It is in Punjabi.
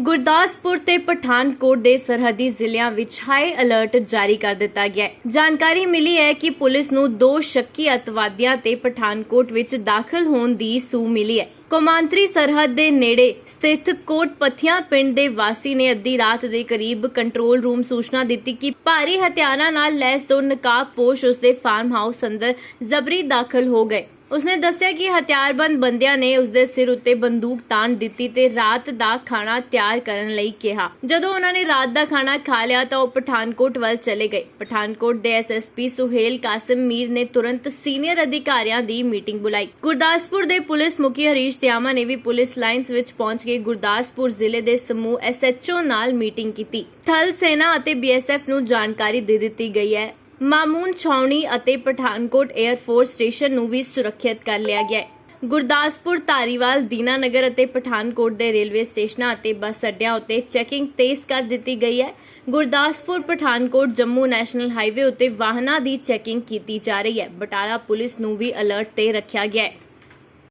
ਗੁਰਦਾਸਪੁਰ ਤੇ ਪਠਾਨਕੋਟ ਦੇ ਸਰਹੱਦੀ ਜ਼ਿਲ੍ਹਿਆਂ ਵਿੱਚ ਹਾਈ ਅਲਰਟ ਜਾਰੀ ਕਰ ਦਿੱਤਾ ਗਿਆ ਹੈ। ਜਾਣਕਾਰੀ ਮਿਲੀ ਹੈ ਕਿ ਪੁਲਿਸ ਨੂੰ ਦੋ ਸ਼ੱਕੀ ਅਤਵਾਦੀਆਂ ਤੇ ਪਠਾਨਕੋਟ ਵਿੱਚ ਦਾਖਲ ਹੋਣ ਦੀ ਸੂ ਮਿਲੀ ਹੈ। ਕੌਮਾਂਤਰੀ ਸਰਹੱਦ ਦੇ ਨੇੜੇ ਸਥਿਤ ਕੋਟ ਪਥੀਆਂ ਪਿੰਡ ਦੇ ਵਾਸੀ ਨੇ ਅੱਧੀ ਰਾਤ ਦੇ ਕਰੀਬ ਕੰਟਰੋਲ ਰੂਮ ਸੂਚਨਾ ਦਿੱਤੀ ਕਿ ਭਾਰੀ ਹਥਿਆਰਾਂ ਨਾਲ ਲੈਸ ਦੋ ਨਕਾਬਪੋਸ਼ ਉਸਦੇ ਫਾਰਮ ਹਾਊਸ ਅੰਦਰ ਜ਼ਬਰੀ ਦਾਖਲ ਹੋ ਗਏ। ਉਸਨੇ ਦੱਸਿਆ ਕਿ ਹਥਿਆਰਬੰਦ ਬੰਦਿਆਂ ਨੇ ਉਸਦੇ ਸਿਰ ਉੱਤੇ ਬੰਦੂਕ ਤਾਣ ਦਿੱਤੀ ਤੇ ਰਾਤ ਦਾ ਖਾਣਾ ਤਿਆਰ ਕਰਨ ਲਈ ਕਿਹਾ। ਜਦੋਂ ਉਹਨਾਂ ਨੇ ਰਾਤ ਦਾ ਖਾਣਾ ਖਾ ਲਿਆ ਤਾਂ ਉਹ ਪਠਾਨਕੋਟ ਵੱਲ ਚਲੇ ਗਏ। ਪਠਾਨਕੋਟ ਦੇ ਐਸਐਸਪੀ ਸੁਹੇਲ ਕਾਸਿਮ ਮੀਰ ਨੇ ਤੁਰੰਤ ਸੀਨੀਅਰ ਅਧਿਕਾਰੀਆਂ ਦੀ ਮੀਟਿੰਗ ਬੁਲਾਈ। ਗੁਰਦਾਸਪੁਰ ਦੇ ਪੁਲਿਸ ਮੁਖੀ ਹਰੀਸ਼ ਤਿਆਮਾ ਨੇ ਵੀ ਪੁਲਿਸ ਲਾਈਨਸ ਵਿੱਚ ਪਹੁੰਚ ਕੇ ਗੁਰਦਾਸਪੁਰ ਜ਼ਿਲ੍ਹੇ ਦੇ ਸਮੂਹ ਐਸਐਚਓ ਨਾਲ ਮੀਟਿੰਗ ਕੀਤੀ। ਥਲ ਸੈਨਾ ਅਤੇ ਬੀਐਸਐਫ ਨੂੰ ਜਾਣਕਾਰੀ ਦੇ ਦਿੱਤੀ ਗਈ ਹੈ। ਮਾਮੂਨ ਛਾਉਣੀ ਅਤੇ ਪਠਾਨਕੋਟ 에ਅਰ ਫੋਰਸ ਸਟੇਸ਼ਨ ਨੂੰ ਵੀ ਸੁਰੱਖਿਅਤ ਕਰ ਲਿਆ ਗਿਆ ਹੈ। ਗੁਰਦਾਸਪੁਰ, ਧਾਰੀਵਾਲ, ਦੀਨਾਨਗਰ ਅਤੇ ਪਠਾਨਕੋਟ ਦੇ ਰੇਲਵੇ ਸਟੇਸ਼ਨਾਂ ਅਤੇ ਬੱਸ ਅੱਡਿਆਂ ਉੱਤੇ ਚੈਕਿੰਗ ਤੇਜ਼ ਕਰ ਦਿੱਤੀ ਗਈ ਹੈ। ਗੁਰਦਾਸਪੁਰ, ਪਠਾਨਕੋਟ, ਜੰਮੂ ਨੈਸ਼ਨਲ ਹਾਈਵੇ ਉੱਤੇ ਵਾਹਨਾਂ ਦੀ ਚੈਕਿੰਗ ਕੀਤੀ ਜਾ ਰਹੀ ਹੈ। ਬਟਾਲਾ ਪੁਲਿਸ ਨੂੰ ਵੀ ਅਲਰਟ ਤੇ ਰੱਖਿਆ ਗਿਆ ਹੈ।